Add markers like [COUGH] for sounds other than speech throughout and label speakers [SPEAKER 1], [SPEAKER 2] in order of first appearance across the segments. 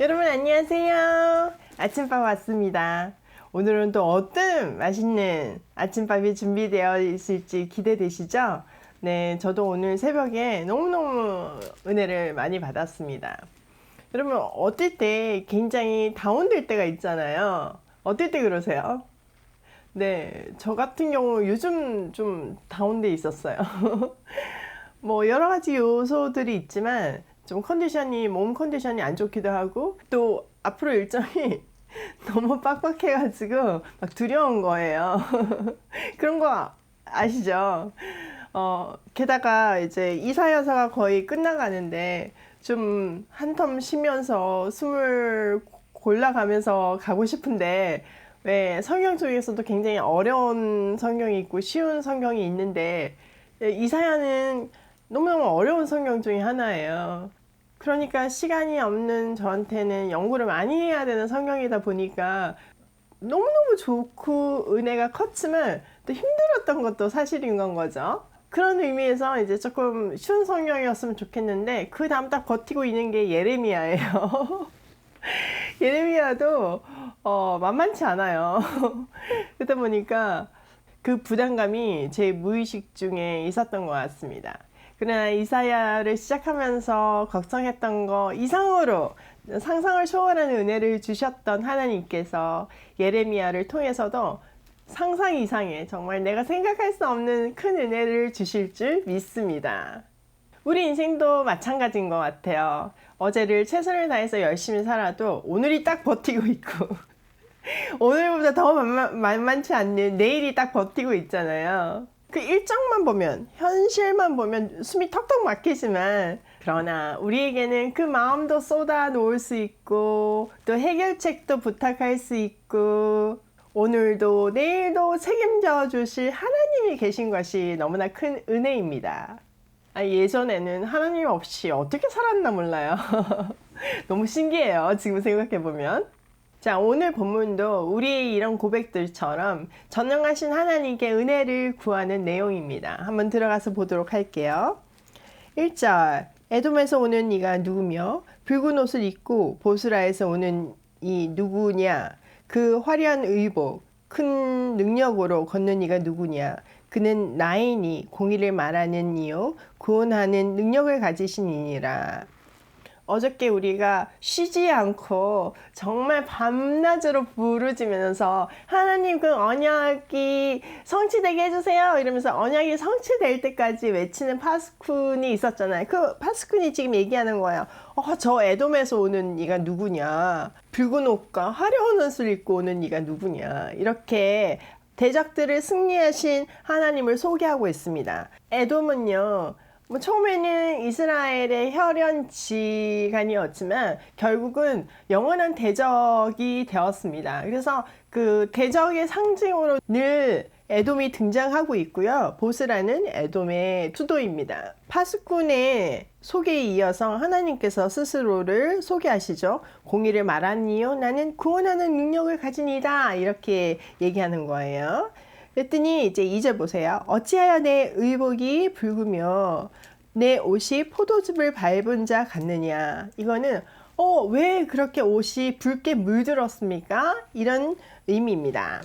[SPEAKER 1] 여러분 안녕하세요. 아침밥 왔습니다. 오늘은 또 어떤 맛있는 아침밥이 준비되어 있을지 기대되시죠? 네, 저도 오늘 새벽에 너무너무 은혜를 많이 받았습니다. 여러분, 어떨 때 굉장히 다운될 때가 있잖아요. 어떨 때 그러세요? 네, 저 같은 경우 요즘 좀 다운돼 있었어요. [LAUGHS] 뭐 여러 가지 요소들이 있지만 좀 컨디션이 몸 컨디션이 안 좋기도 하고 또 앞으로 일정이 [LAUGHS] 너무 빡빡해가지고 막 두려운 거예요. [LAUGHS] 그런 거 아시죠? 어, 게다가 이제 이사 여사가 거의 끝나가는데 좀 한 텀 쉬면서 숨을 골라가면서 가고 싶은데 왜 성경 중에서도 굉장히 어려운 성경이 있고 쉬운 성경이 있는데 이사야는 너무너무 어려운 성경 중에 하나예요. 그러니까 시간이 없는 저한테는 연구를 많이 해야 되는 성경이다 보니까 너무너무 좋고 은혜가 컸지만 또 힘들었던 것도 사실인 건 거죠. 그런 의미에서 이제 조금 쉬운 성경이었으면 좋겠는데 그 다음 딱 버티고 있는 게 예레미야예요. [LAUGHS] 예레미야도 어, 만만치 않아요. [LAUGHS] 그러다 보니까 그 부담감이 제 무의식 중에 있었던 것 같습니다. 그러나 이사야를 시작하면서 걱정했던 거 이상으로 상상을 초월하는 은혜를 주셨던 하나님께서 예레미야를 통해서도 상상 이상의 정말 내가 생각할 수 없는 큰 은혜를 주실 줄 믿습니다. 우리 인생도 마찬가지인 것 같아요. 어제를 최선을 다해서 열심히 살아도 오늘이 딱 버티고 있고 [LAUGHS] 오늘보다 더 만만, 만만치 않는 내일이 딱 버티고 있잖아요. 그 일정만 보면, 현실만 보면 숨이 턱턱 막히지만, 그러나 우리에게는 그 마음도 쏟아 놓을 수 있고, 또 해결책도 부탁할 수 있고, 오늘도 내일도 책임져 주실 하나님이 계신 것이 너무나 큰 은혜입니다. 아, 예전에는 하나님 없이 어떻게 살았나 몰라요. [LAUGHS] 너무 신기해요. 지금 생각해 보면. 자, 오늘 본문도 우리의 이런 고백들처럼 전능하신 하나님께 은혜를 구하는 내용입니다. 한번 들어가서 보도록 할게요. 1절. 에돔에서 오는 네가 누구며 붉은 옷을 입고 보스라에서 오는 이 누구냐? 그 화려한 의복, 큰 능력으로 걷는 이가 누구냐? 그는 나이니 공의를 말하는 이요 구원하는 능력을 가지신 이니라. 어저께 우리가 쉬지 않고 정말 밤낮으로 부르짖으면서 하나님 그 언약이 성취되게 해주세요 이러면서 언약이 성취될 때까지 외치는 파스쿤이 있었잖아요. 그 파스쿤이 지금 얘기하는 거예요. 어, 저 에돔에서 오는 네가 누구냐? 붉은 옷과 화려한 옷을 입고 오는 네가 누구냐? 이렇게 대적들을 승리하신 하나님을 소개하고 있습니다. 에돔은요. 뭐 처음에는 이스라엘의 혈연 지간이었지만 결국은 영원한 대적이 되었습니다. 그래서 그 대적의 상징으로 늘 에돔이 등장하고 있고요. 보스라는 에돔의 수도입니다. 파수꾼의 소개에 이어서 하나님께서 스스로를 소개하시죠. 공의를 말하니요. 나는 구원하는 능력을 가지니다. 이렇게 얘기하는 거예요. 그랬더니 이제 2절 보세요. 어찌하여 내 의복이 붉으며 내 옷이 포도즙을 밟은 자 같느냐. 이거는 어, 왜 그렇게 옷이 붉게 물들었습니까? 이런 의미입니다.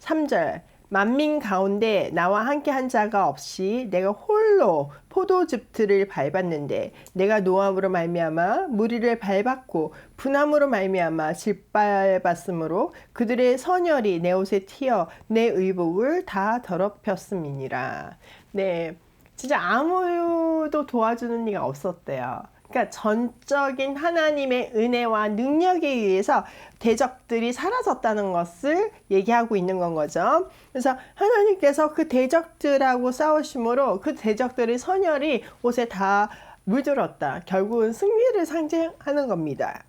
[SPEAKER 1] 3절. 만민 가운데 나와 함께 한 자가 없이 내가 홀로 포도즙들을 밟았는데 내가 노함으로 말미암아 무리를 밟았고 분함으로 말미암아 짓밟았으므로 그들의 선열이 내 옷에 튀어 내 의복을 다 더럽혔음이니라. 네, 진짜 아무도 도와주는 이가 없었대요. 그러니까 전적인 하나님의 은혜와 능력에 의해서 대적들이 사라졌다는 것을 얘기하고 있는 건 거죠. 그래서 하나님께서 그 대적들하고 싸우심으로 그 대적들의 선열이 옷에 다 물들었다. 결국은 승리를 상징하는 겁니다.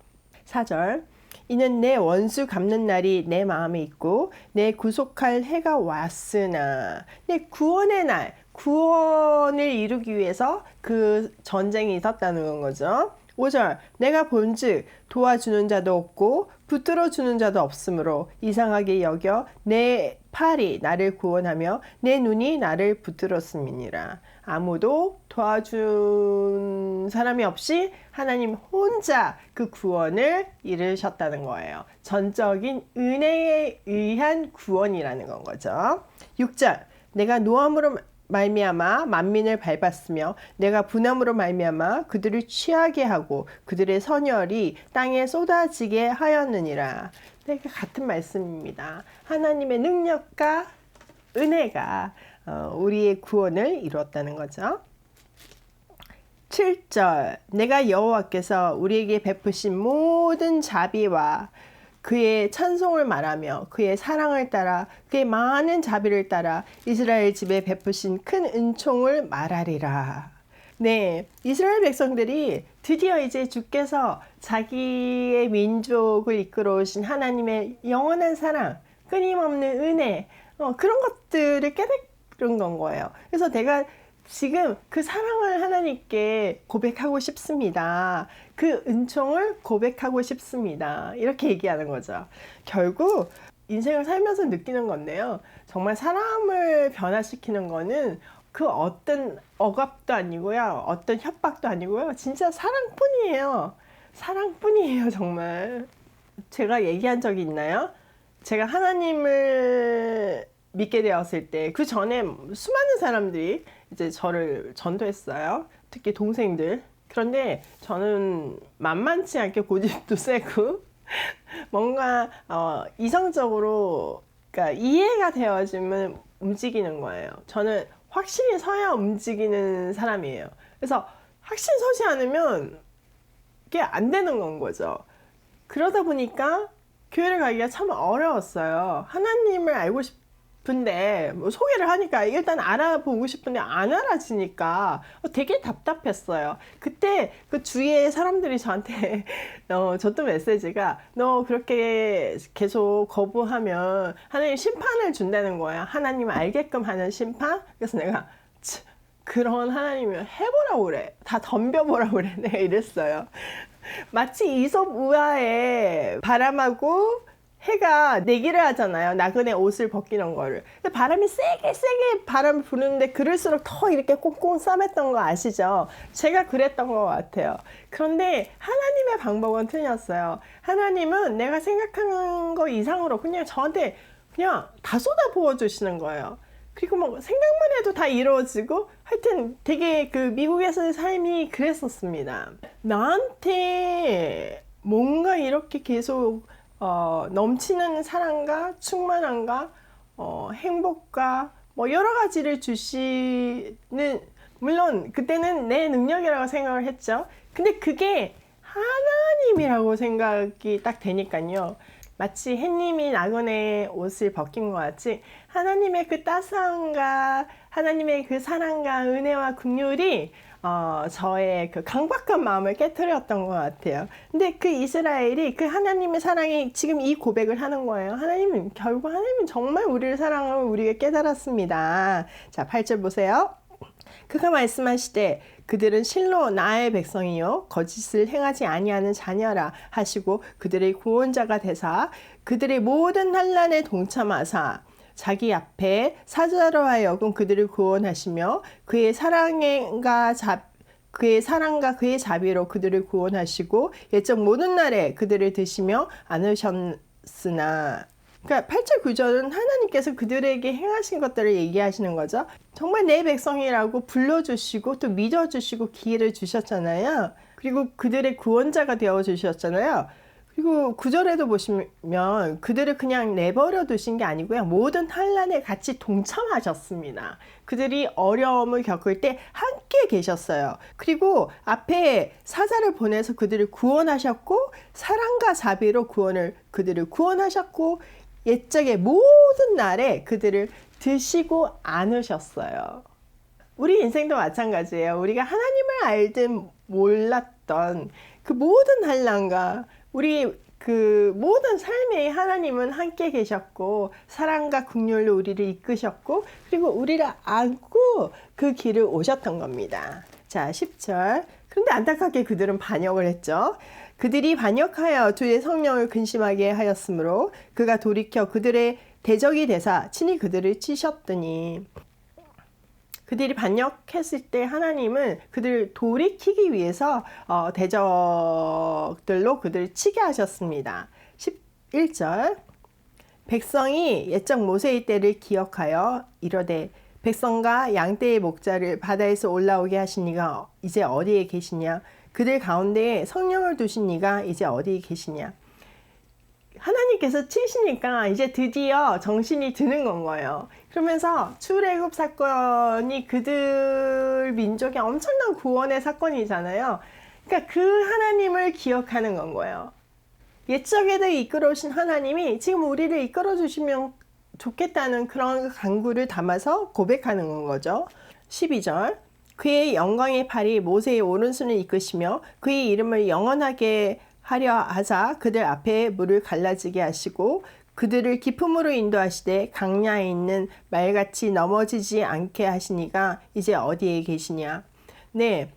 [SPEAKER 1] 4절. 이는 내 원수 갚는 날이 내 마음에 있고 내 구속할 해가 왔으나 내 구원의 날 구원을 이루기 위해서 그 전쟁이 있었다는 거죠. 5절 내가 본즉 도와주는 자도 없고 붙들어 주는 자도 없으므로 이상하게 여겨 내 팔이 나를 구원하며 내 눈이 나를 붙들었음이니라 아무도 도와준 사람이 없이 하나님 혼자 그 구원을 이루셨다는 거예요. 전적인 은혜에 의한 구원이라는 건 거죠. 6절 내가 노함으로 말미암아 만민을 밟았으며 내가 분함으로 말미암아 그들을 취하게 하고 그들의 선열이 땅에 쏟아지게 하였느니라. 네, 그 같은 말씀입니다. 하나님의 능력과 은혜가 어, 우리의 구원을 이루었다는 거죠. 7절 내가 여호와께서 우리에게 베푸신 모든 자비와 그의 찬송을 말하며 그의 사랑을 따라 그의 많은 자비를 따라 이스라엘 집에 베푸신 큰 은총을 말하리라. 네, 이스라엘 백성들이 드디어 이제 주께서 자기의 민족을 이끌어 오신 하나님의 영원한 사랑, 끊임없는 은혜, 어, 그런 것들을 깨달은 건 거예요. 그래서 내가 지금 그 사랑을 하나님께 고백하고 싶습니다. 그 은총을 고백하고 싶습니다. 이렇게 얘기하는 거죠. 결국 인생을 살면서 느끼는 건데요. 정말 사람을 변화시키는 거는 그 어떤 억압도 아니고요. 어떤 협박도 아니고요. 진짜 사랑뿐이에요. 사랑뿐이에요, 정말. 제가 얘기한 적이 있나요? 제가 하나님을 믿게 되었을 때 그 전에 수많은 사람들이 이제 저를 전도했어요. 특히 동생들. 그런데 저는 만만치 않게 고집도 [LAUGHS] 세고 뭔가 어, 이성적으로 그러니까 이해가 되어지면 움직이는 거예요. 저는 확실히 서야 움직이는 사람이에요. 그래서 확실히 서지 않으면 그게 안 되는 건 거죠. 그러다 보니까 교회를 가기가 참 어려웠어요. 하나님을 알고 싶 은데 뭐 소개를 하니까 일단 알아보고 싶은데 안 알아지니까 되게 답답했어요. 그때 그 주위의 사람들이 저한테 [LAUGHS] 어, 줬던 메시지가 너 그렇게 계속 거부하면 하나님 심판을 준다는 거야. 하나님을 알게끔 하는 심판. 그래서 내가 치, 그런 하나님을 해보라고 그래. 다 덤벼보라고 그래. [LAUGHS] 내가 이랬어요. 마치 이솝 우화에 바람하고 해가 내기를 하잖아요. 나그네 옷을 벗기는 거를. 근데 바람이 세게 세게 바람을 부는데 그럴수록 더 이렇게 꽁꽁 싸맸던 거 아시죠? 제가 그랬던 것 같아요. 그런데 하나님의 방법은 틀렸어요. 하나님은 내가 생각하는 거 이상으로 그냥 저한테 그냥 다 쏟아 부어 주시는 거예요. 그리고 뭐 생각만 해도 다 이루어지고 하여튼 되게 그 미국에서의 삶이 그랬었습니다. 나한테 뭔가 이렇게 계속 어, 넘치는 사랑과 충만함과 어, 행복과 뭐 여러 가지를 주시는 물론 그때는 내 능력이라고 생각을 했죠. 근데 그게 하나님이라고 생각이 딱 되니까요. 마치 햇님이 나그네 옷을 벗긴 것 같이 하나님의 그 따스함과 하나님의 그 사랑과 은혜와 긍휼이 어, 저의 그 강박한 마음을 깨뜨렸던 것 같아요. 근데 그 이스라엘이 그 하나님의 사랑이 지금 이 고백을 하는 거예요. 하나님은 결국 하나님은 정말 우리를 사랑을 우리가 깨달았습니다. 자, 8절 보세요. 그가 말씀하시되 그들은 실로 나의 백성이요 거짓을 행하지 아니하는 자녀라 하시고 그들의 구원자가 되사 그들의 모든 환란에 동참하사 자기 앞에 사자로 하여금 그들을 구원하시며 그의 사랑과 자 그의 사랑과 그의 자비로 그들을 구원하시고 예적 모든 날에 그들을 드시며 안으셨으나 그러니까 8절 9절은 하나님께서 그들에게 행하신 것들을 얘기하시는 거죠. 정말 내 백성이라고 불러주시고 또 믿어주시고 기회를 주셨잖아요. 그리고 그들의 구원자가 되어 주셨잖아요. 그리고 구절에도 보시면 그들을 그냥 내버려 두신 게 아니고요. 모든 환란에 같이 동참하셨습니다. 그들이 어려움을 겪을 때 함께 계셨어요. 그리고 앞에 사자를 보내서 그들을 구원하셨고 사랑과 자비로 구원을 그들을 구원하셨고 옛적의 모든 날에 그들을 드시고 안으셨어요. 우리 인생도 마찬가지예요. 우리가 하나님을 알든 몰랐던 그 모든 환란과 우리 그 모든 삶에 하나님은 함께 계셨고 사랑과 긍휼로 우리를 이끄셨고 그리고 우리를 안고 그 길을 오셨던 겁니다. 자, 10절. 그런데 안타깝게 그들은 반역을 했죠. 그들이 반역하여 주의 성령을 근심하게 하였으므로 그가 돌이켜 그들의 대적이 되사 친히 그들을 치셨더니 그들이 반역했을 때 하나님은 그들을 돌이키기 위해서 어, 대적들로 그들을 치게 하셨습니다. 11절 백성이 옛적 모세의 때를 기억하여 이러되 백성과 양떼의 목자를 바다에서 올라오게 하신 이가 이제 어디에 계시냐 그들 가운데에 성령을 두신 이가 이제 어디에 계시냐 하나님께서 치시니까 이제 드디어 정신이 드는 건 거예요. 그러면서 출애굽 사건이 그들 민족의 엄청난 구원의 사건이잖아요. 그러니까 그 하나님을 기억하는 건 거예요. 옛적에도 이끌어 오신 하나님이 지금 우리를 이끌어 주시면 좋겠다는 그런 간구를 담아서 고백하는 건 거죠. 12절. 그의 영광의 팔이 모세의 오른손을 이끄시며 그의 이름을 영원하게 하려 하사 그들 앞에 물을 갈라지게 하시고 그들을 기품으로 인도하시되 강야에 있는 말같이 넘어지지 않게 하시니가 이제 어디에 계시냐. 네.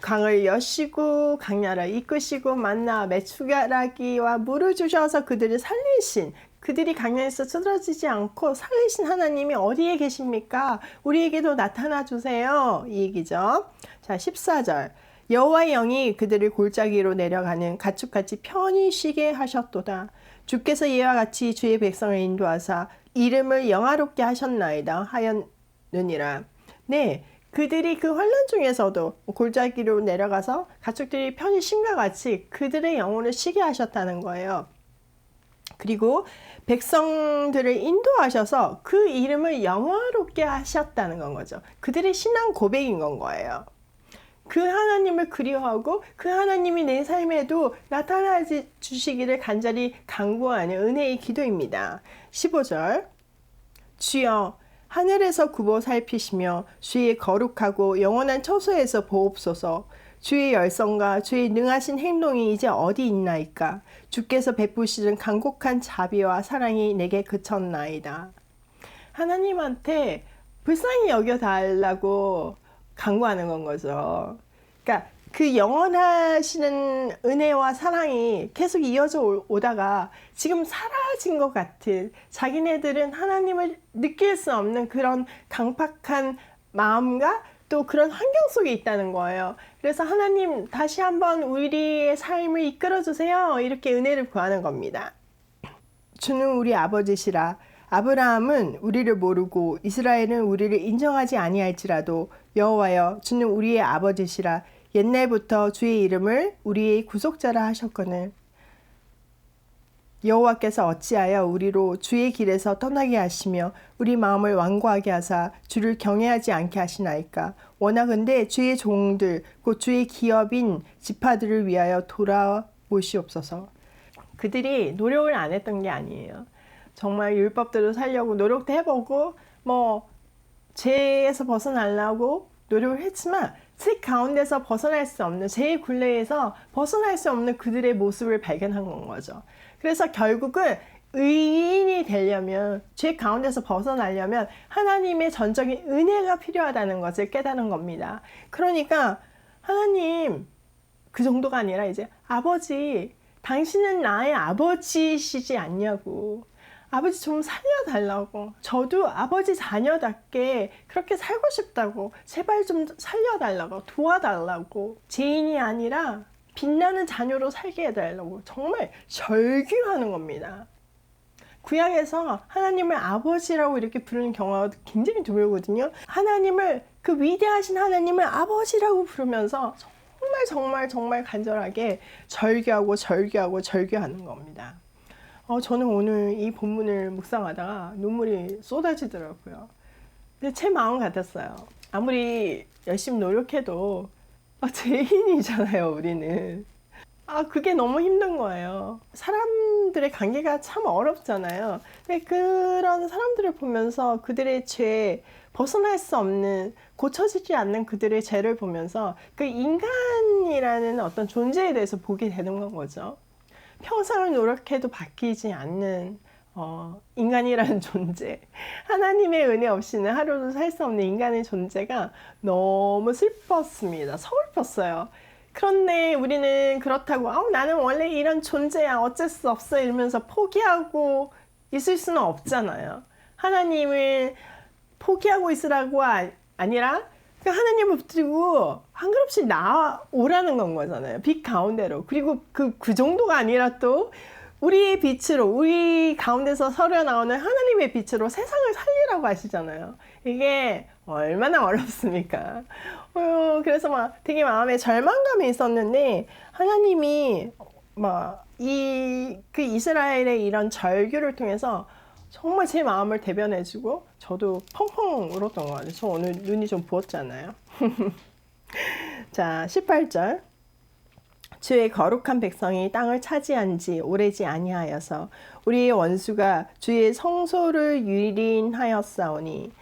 [SPEAKER 1] 강을 여시고 강야를 이끄시고 만나 메추가라기와 물을 주셔서 그들을 살리신 그들이 강야에서 쓰러지지 않고 살리신 하나님이 어디에 계십니까? 우리에게도 나타나 주세요. 이 얘기죠. 자, 14절. 여호와의 영이 그들을 골짜기로 내려가는 가축같이 편히 쉬게 하셨도다. 주께서 이와 같이 주의 백성을 인도하사 이름을 영화롭게 하셨나이다 하였느니라. 네, 그들이 그 환란 중에서도 골짜기로 내려가서 가축들이 편히 쉰과 같이 그들의 영혼을 쉬게 하셨다는 거예요. 그리고 백성들을 인도하셔서 그 이름을 영화롭게 하셨다는 건 거죠. 그들의 신앙 고백인 건 거예요. 그 하나님을 그리워하고 그 하나님이 내 삶에도 나타나 주시기를 간절히 간구하는 은혜의 기도입니다. 15절 주여 하늘에서 굽어 살피시며 주의 거룩하고 영원한 처소에서 보옵소서 주의 열성과 주의 능하신 행동이 이제 어디 있나이까 주께서 베푸시는 간곡한 자비와 사랑이 내게 그쳤나이다. 하나님한테 불쌍히 여겨 달라고 강구하는 건 거죠. 그러니까 그 영원하시는 은혜와 사랑이 계속 이어져 오다가 지금 사라진 것 같은 자기네들은 하나님을 느낄 수 없는 그런 강팍한 마음과 또 그런 환경 속에 있다는 거예요. 그래서 하나님 다시 한번 우리의 삶을 이끌어 주세요. 이렇게 은혜를 구하는 겁니다. 주는 우리 아버지시라 아브라함은 우리를 모르고 이스라엘은 우리를 인정하지 아니할지라도 여호와여 주는 우리의 아버지시라 옛날부터 주의 이름을 우리의 구속자라 하셨거늘. 여호와께서 어찌하여 우리로 주의 길에서 떠나게 하시며 우리 마음을 완고하게 하사 주를 경외하지 않게 하시나이까? 원하건대 주의 종들 곧 주의 기업인 지파들을 위하여 돌아오시옵소서. 그들이 노력을 안 했던 게 아니에요 정말 율법대로 살려고 노력도 해보고 뭐 죄에서 벗어나려고 노력을 했지만 책 가운데서 벗어날 수 없는 제 굴레에서 벗어날 수 없는 그들의 모습을 발견한 건 거죠. 그래서 결국은 의인이 되려면 죄 가운데서 벗어나려면 하나님의 전적인 은혜가 필요하다는 것을 깨닫는 겁니다. 그러니까 하나님 그 정도가 아니라 이제 아버지 당신은 나의 아버지시지 않냐고 아버지 좀 살려달라고. 저도 아버지 자녀답게 그렇게 살고 싶다고. 제발 좀 살려달라고. 도와달라고. 죄인이 아니라 빛나는 자녀로 살게 해달라고. 정말 절규하는 겁니다. 구약에서 하나님을 아버지라고 이렇게 부르는 경우가 굉장히 드물거든요. 하나님을 그 위대하신 하나님을 아버지라고 부르면서 정말 정말 정말 간절하게 절규하고 절규하고 절규하는 겁니다. 어, 저는 오늘 이 본문을 묵상하다가 눈물이 쏟아지더라고요. 근데 제 마음 같았어요. 아무리 열심히 노력해도 아, 죄인이잖아요, 우리는. 아, 그게 너무 힘든 거예요. 사람들의 관계가 참 어렵잖아요. 근데 그런 사람들을 보면서 그들의 죄, 벗어날 수 없는, 고쳐지지 않는 그들의 죄를 보면서 그 인간이라는 어떤 존재에 대해서 보게 되는 건 거죠. 평생을 노력해도 바뀌지 않는 어, 인간이라는 [LAUGHS] 존재, 하나님의 은혜 없이는 하루도 살 수 없는 인간의 존재가 너무 슬펐습니다. 서글펐어요. 그런데 우리는 그렇다고, 아, 나는 원래 이런 존재야. 어쩔 수 없어. 이러면서 포기하고 있을 수는 없잖아요. 하나님을 포기하고 있으라고 아, 아니라 그 하나님을 붙들고 한 걸음씩 나오라는 건 거잖아요. 빛 가운데로. 그리고 그, 그 정도가 아니라 또 우리의 빛으로, 우리 가운데서 서려 나오는 하나님의 빛으로 세상을 살리라고 하시잖아요. 이게 얼마나 어렵습니까? 어, 그래서 막 되게 마음에 절망감이 있었는데, 하나님이 막 이, 그 이스라엘의 이런 절규를 통해서 정말 제 마음을 대변해주고, 저도 펑펑 울었던 것 같아요. 저 오늘 눈이 좀 부었잖아요. [LAUGHS] 자, 18절. 주의 거룩한 백성이 땅을 차지한 지 오래지 아니하여서 우리의 원수가 주의 성소를 유린하였사오니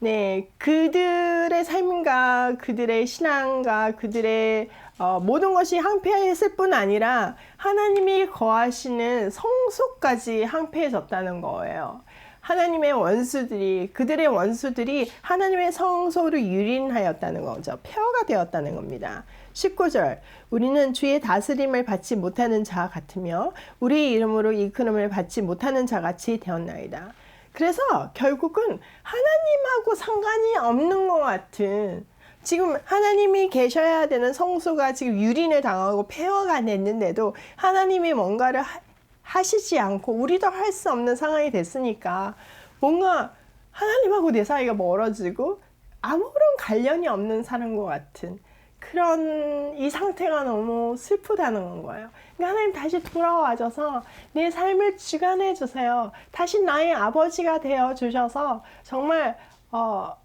[SPEAKER 1] 네 그들의 삶과 그들의 신앙과 그들의 어, 모든 것이 항폐했을 뿐 아니라 하나님이 거하시는 성소까지 항폐해졌다는 거예요. 하나님의 원수들이 그들의 원수들이 하나님의 성소를 유린하였다는 거죠. 폐허가 되었다는 겁니다. 19절 우리는 주의 다스림을 받지 못하는 자 같으며 우리 이름으로 이끌음을 받지 못하는 자 같이 되었나이다. 그래서 결국은 하나님하고 상관이 없는 것 같은 지금 하나님이 계셔야 되는 성소가 지금 유린을 당하고 폐허가 됐는데도 하나님이 뭔가를 하, 하시지 않고 우리도 할 수 없는 상황이 됐으니까 뭔가 하나님하고 내 사이가 멀어지고 아무런 관련이 없는 사람과 같은 그런 이 상태가 너무 슬프다는 거예요. 그러니까 하나님 다시 돌아와줘서 내 삶을 주관해 주세요. 다시 나의 아버지가 되어 주셔서 정말 어,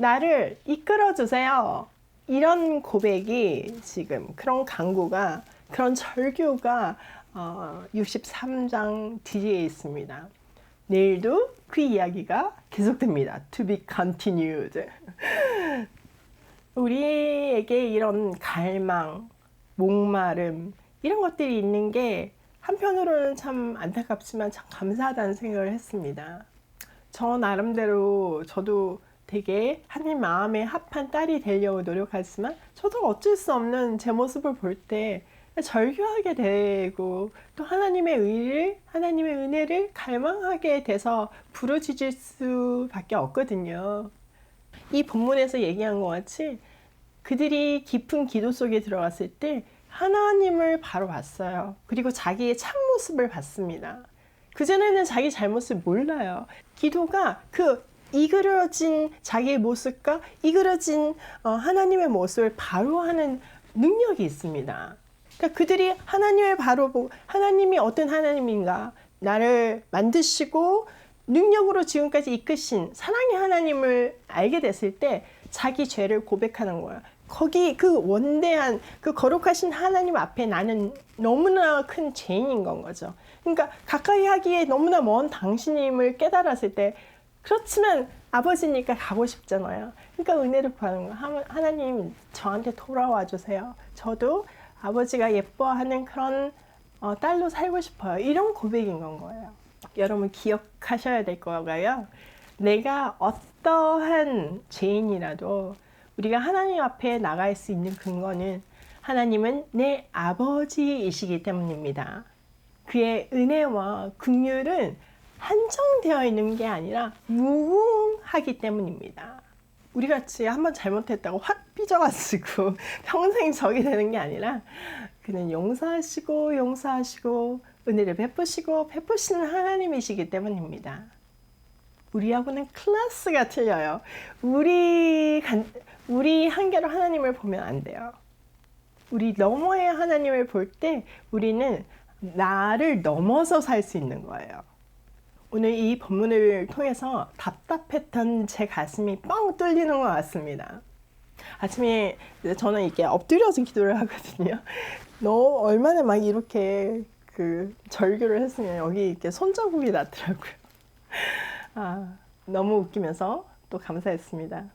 [SPEAKER 1] 나를 이끌어 주세요. 이런 고백이 지금 그런 강구가 그런 절규가 어, 63장 뒤에 있습니다. 내일도 그 이야기가 계속됩니다. To be continued. [LAUGHS] 우리에게 이런 갈망, 목마름, 이런 것들이 있는 게 한편으로는 참 안타깝지만 참 감사하다는 생각을 했습니다. 저 나름대로 저도 되게 하나님 마음에 합한 딸이 되려고 노력하지만 저도 어쩔 수 없는 제 모습을 볼 때 절규하게 되고 또 하나님의 의를 하나님의 은혜를 갈망하게 돼서 부르짖을 수밖에 없거든요. 이 본문에서 얘기한 것 같이 그들이 깊은 기도 속에 들어갔을 때 하나님을 바로 봤어요. 그리고 자기의 참 모습을 봤습니다. 그전에는 자기 잘못을 몰라요. 기도가 그 이그러진 자기의 모습과 이그러진 어, 하나님의 모습을 바로 하는 능력이 있습니다. 그러니까 그들이 하나님을 바로 보고 하나님이 어떤 하나님인가 나를 만드시고 능력으로 지금까지 이끄신 사랑의 하나님을 알게 됐을 때 자기 죄를 고백하는 거야. 거기 그 원대한 그 거룩하신 하나님 앞에 나는 너무나 큰 죄인인 건 거죠. 그러니까 가까이 하기에 너무나 먼 당신임을 깨달았을 때 그렇지만 아버지니까 가고 싶잖아요. 그러니까 은혜를 구하는 거. 하나님 저한테 돌아와 주세요. 저도 아버지가 예뻐하는 그런 어, 딸로 살고 싶어요. 이런 고백인 건 거예요. 여러분 기억하셔야 될 거가요. 내가 어떠한 죄인이라도 우리가 하나님 앞에 나갈 수 있는 근거는 하나님은 내 아버지이시기 때문입니다. 그의 은혜와 긍휼은 한정되어 있는 게 아니라 무궁하기 때문입니다. 우리 같이 한번 잘못했다고 확 삐져가지고 [LAUGHS] 평생 적이 되는 게 아니라 그는 용서하시고 용서하시고 은혜를 베푸시고 베푸시는 하나님이시기 때문입니다. 우리하고는 클래스가 틀려요. 우리 우리 한계로 하나님을 보면 안 돼요. 우리 너머의 하나님을 볼 때 우리는 나를 넘어서 살 수 있는 거예요. 오늘 이 본문을 통해서 답답했던 제 가슴이 뻥 뚫리는 것 같습니다. 아침에 저는 이렇게 엎드려서 기도를 하거든요. [LAUGHS] 너 얼마나 막 이렇게 그 절규를 했으면 여기 이렇게 손자국이 났더라고요. [LAUGHS] 아, 너무 웃기면서 또 감사했습니다.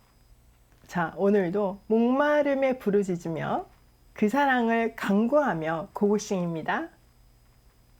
[SPEAKER 1] 자, 오늘도 목마름에 부르짖으며 그 사랑을 강구하며 고고싱입니다.